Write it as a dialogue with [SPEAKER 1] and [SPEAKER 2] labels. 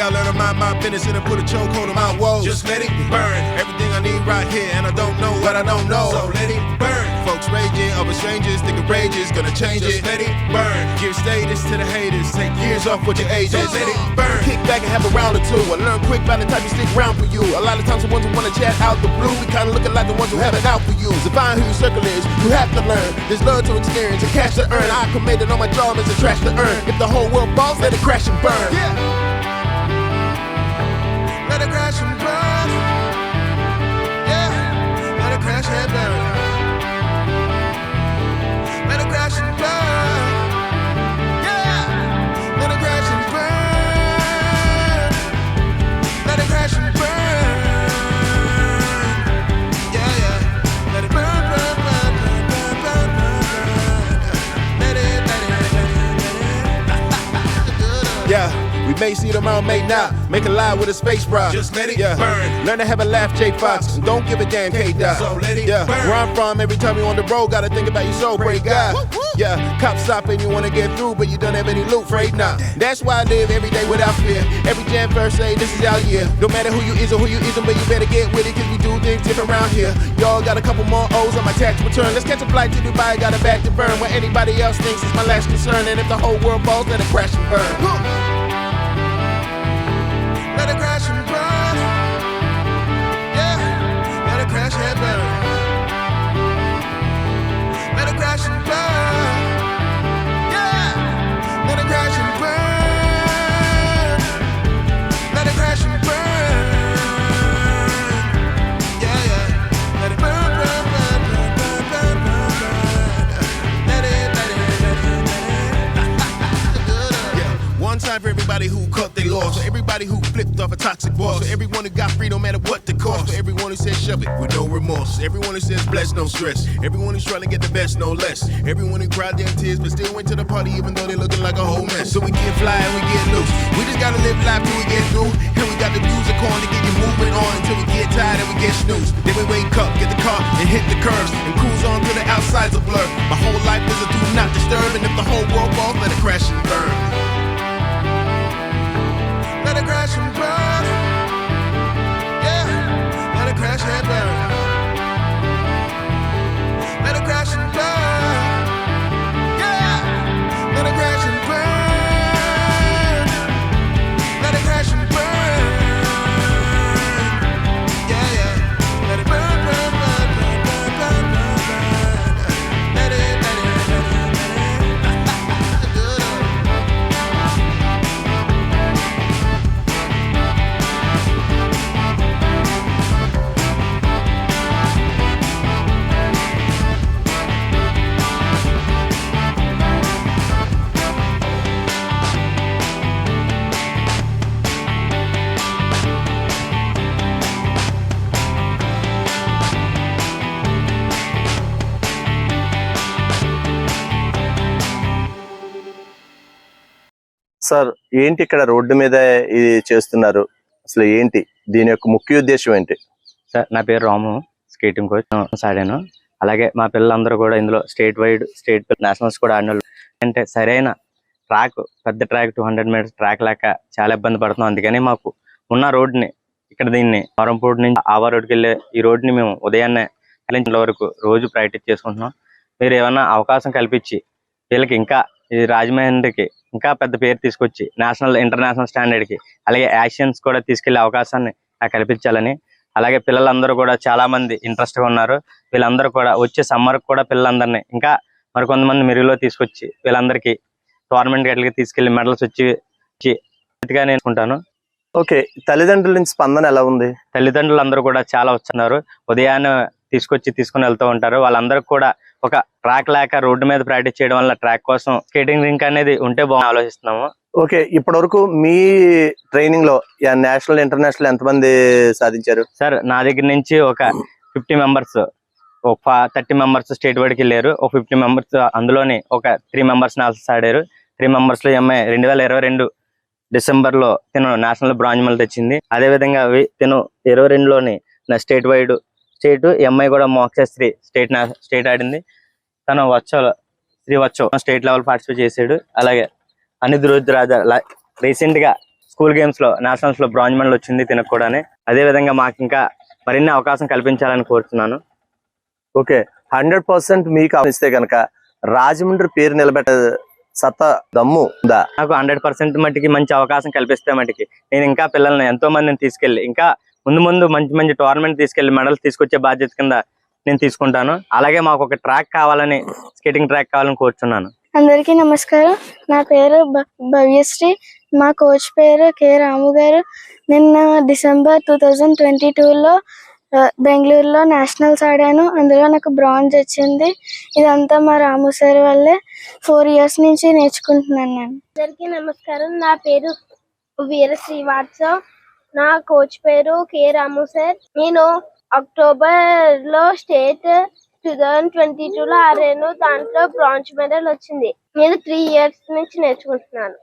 [SPEAKER 1] I learn to mind my business and put a chokehold on my woes. Just let it burn. Everything I need right here, and I don't know what I don't know. So let it burn. Folks raging over strangers, thinking rage is gonna change
[SPEAKER 2] Just
[SPEAKER 1] it. let it burn. Give status to the haters, take years off with your age is. Let it uh, burn. Kick back and have a round or two. I learn quick by the type you stick around for you. A lot of times the ones who wanna chat out the blue, we kinda looking like the ones who have it out for you. So find who your circle is, you have to learn. There's love to experience and cash to earn. I committed on my job as a trash to earn. If the whole world falls, let it crash and burn. It crash and burn. May see tomorrow, may not. Make a lie with a space bra. Just let it burn. Learn to have a laugh, J Fox. And don't give a damn, K Dot. So let it yeah. burn. Where I'm from, every time you on the road, gotta think about your soul, pray God. Yeah, cops stop and you wanna get through, but you don't have any loot, afraid not. That's why I live every day without fear. Every jam first say this is our year. No matter who you is or who you isn't, but you better get with it, cause we do things different around here. Y'all got a couple more O's on my tax return. Let's catch a flight to Dubai, got a back to burn. What anybody else thinks is my last concern. And if the whole world falls, let it crash and burn. Let everybody who flipped off a toxic boss, for everyone who got free no matter what the cost, for everyone who says shove it with no remorse, everyone who says bless no stress, everyone who's trying to get the best no less, everyone who cried their tears but still went to the party even though they looking like a whole mess. So we get fly and we get loose. We just gotta live life till we get through, and we got the music on to get you moving on until we get tired and we get snooze. Then we wake up, get the car and hit the curves and cruise on till the outside's a blur. My whole life is a do not disturb, and if the whole world falls, let it crash and burn.
[SPEAKER 3] Sir ఏంటి ఇక్కడ road మీద ఇది చేస్తున్నారు? అసలు ఏంటి? దీని యొక్క ముఖ్య ఉద్దేశం ఏంటి?
[SPEAKER 4] సార్ నా పేరు రాము. Skating coach. సాడాను. అలాగే మా పిల్లలందరూ కూడా ఇందులో స్టేట్ వైడ్ స్టేట్ నేషనల్స్ కూడా ఆడిన అంటే సరైన ట్రాక్ పెద్ద track two hundred metres track లేక చాలా ఇబ్బంది పడుతున్నాం. అందుకని మాకు ఉన్న రోడ్ని ఇక్కడ దీన్ని వరంపూడి నుంచి ఆవా రోడ్కి వెళ్ళే ఈ రోడ్ని మేము ఉదయాన్నే సాయంత్రం వరకు రోజు ప్రాక్టీస్ చేసుకుంటున్నాం. మీరు ఏమైనా అవకాశం కల్పించి వీళ్ళకి ఇంకా ఈ రాజమండ్రికి ఇంకా పెద్ద పేరు తీసుకొచ్చి నేషనల్ ఇంటర్నేషనల్ స్టాండర్డ్కి అలాగే యాషియన్స్ కూడా తీసుకెళ్ళే అవకాశాన్ని నాకు కల్పించాలని. అలాగే పిల్లలందరూ కూడా చాలా మంది ఇంట్రెస్ట్గా ఉన్నారు. వీళ్ళందరూ కూడా వచ్చే సమ్మర్ కూడా పిల్లలందరినీ ఇంకా మరి కొంతమంది మెరుగులో తీసుకొచ్చి వీళ్ళందరికీ టోర్నమెంట్ గట్లకి తీసుకెళ్ళి మెడల్స్ వచ్చి ఇదిగా నేను అనుకుంటాను.
[SPEAKER 3] ఓకే తల్లిదండ్రుల నుంచి స్పందన ఎలా ఉంది?
[SPEAKER 4] తల్లిదండ్రులు అందరూ కూడా చాలా వస్తున్నారు ఉదయాన్నే తీసుకొచ్చి తీసుకుని వెళ్తూ ఉంటారు. వాళ్ళందరికీ కూడా ఒక ట్రాక్ లేక రోడ్డు మీద ప్రాక్టీస్ చేయడం వల్ల ట్రాక్ కోసం స్కేటింగ్ రింక్ అనేది ఉంటే బాగుంది ఆలోచిస్తున్నాము.
[SPEAKER 3] ఓకే ఇప్పటి వరకు మీ ట్రైనింగ్లో నేషనల్ ఇంటర్నేషనల్ ఎంతమంది సాధించారు?
[SPEAKER 4] సార్ నా దగ్గర నుంచి ఒక ఫిఫ్టీ మెంబర్స్ ఒక థర్టీ మెంబర్స్ స్టేట్ వైడ్కి వెళ్ళారు. ఒక ఫిఫ్టీ మెంబర్స్ అందులోని ఒక త్రీ మెంబర్స్ నేషనల్స్ ఆడారు. త్రీ మెంబర్స్లో ఎంఐ రెండు వేల ఇరవై రెండు డిసెంబర్లో తిను నేషనల్ బ్రాంజ్ మెడల్ తెచ్చింది. అదే విధంగా తిను ఇరవై రెండులోని నా స్టేట్ వైడ్ స్టేట్ ఎంఐ కూడా మోక్ష శ్రీ స్టేట్ స్టేట్ ఆడింది. తను వచ్చో శ్రీ వచ్చో స్టేట్ లెవెల్ పార్టిసిపేట్ చేశాడు అలాగే అనిరుద్ రాజా రీసెంట్గా స్కూల్ గేమ్స్లో నేషనల్స్లో బ్రాంజ్ మెడల్ వచ్చింది తినకు కూడా అదే విధంగా మాకు ఇంకా మరిన్ని అవకాశం కల్పించాలని కోరుతున్నాను.
[SPEAKER 3] ఓకే. హండ్రెడ్ పర్సెంట్ మీకు ఇస్తే కనుక రాజమండ్రి పేరు నిలబెట్ట సత్తా దమ్ము ఉందా?
[SPEAKER 4] నాకు హండ్రెడ్ పర్సెంట్ మట్టికి మంచి అవకాశం కల్పిస్తే మట్టికి. నేను ఇంకా పిల్లల్ని ఎంతో మందిని తీసుకెళ్ళి ఇంకా ముందు ముందు మంచి మంచి టోర్నమెంట్ తీసుకెళ్ళి మెడల్స్ తీసుకొచ్చే బాధ్యత కింద నేను తీసుకుంటాను. అలాగే మాకు ఒక ట్రాక్ కావాలని స్కేటింగ్ ట్రాక్ కావాలని కోరుచున్నాను.
[SPEAKER 2] అందరికీ నమస్కారం. నా పేరు భ- భవ్యశ్రీ. మా కోచ్ పేరు కె రాము గారు. నిన్న డిసెంబర్ టూ థౌజండ్ ట్వంటీ టూలో బెంగళూరులో నేషనల్స్ ఆడాను. అందులో నాకు బ్రాంజ్ వచ్చింది. ఇదంతా మా రాము సార్ వల్లే. ఫోర్ ఇయర్స్ నుంచి నేర్చుకుంటున్నాను నేను.
[SPEAKER 5] అందరికీ నమస్కారం. నా పేరు వీర శ్రీవాత్సవ్ నా కోచ్ పేరు కె రాము సార్ నేను అక్టోబర్లో state two thousand twenty two లో ఆరాను దాంట్లో బ్రాంజ్ మెడల్ వచ్చింది. నేను త్రీ ఇయర్స్ నుంచి నేర్చుకుంటున్నాను.